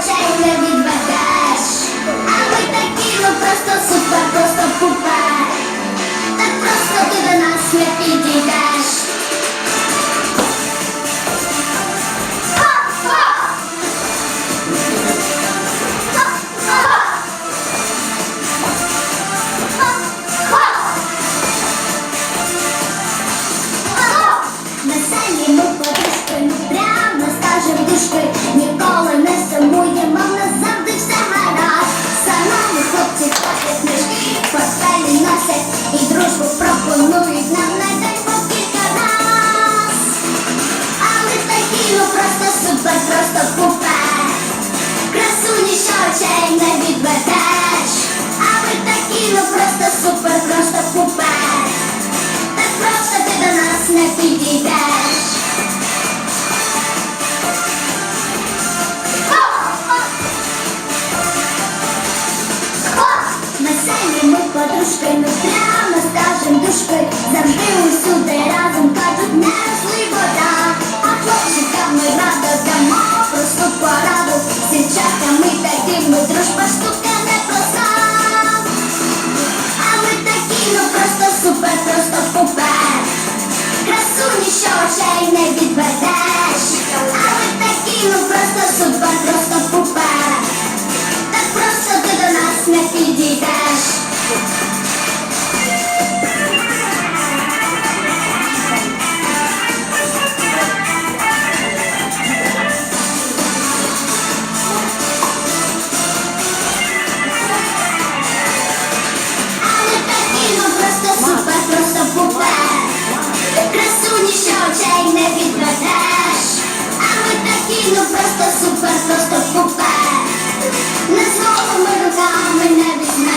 очей не відведеш, а ми такі, ну просто супер. просто купе, красуні що очей не відведеш, а ви такі, ну просто супер, просто купе, так просто ти до нас не підійдеш. Нас. I never neredesin?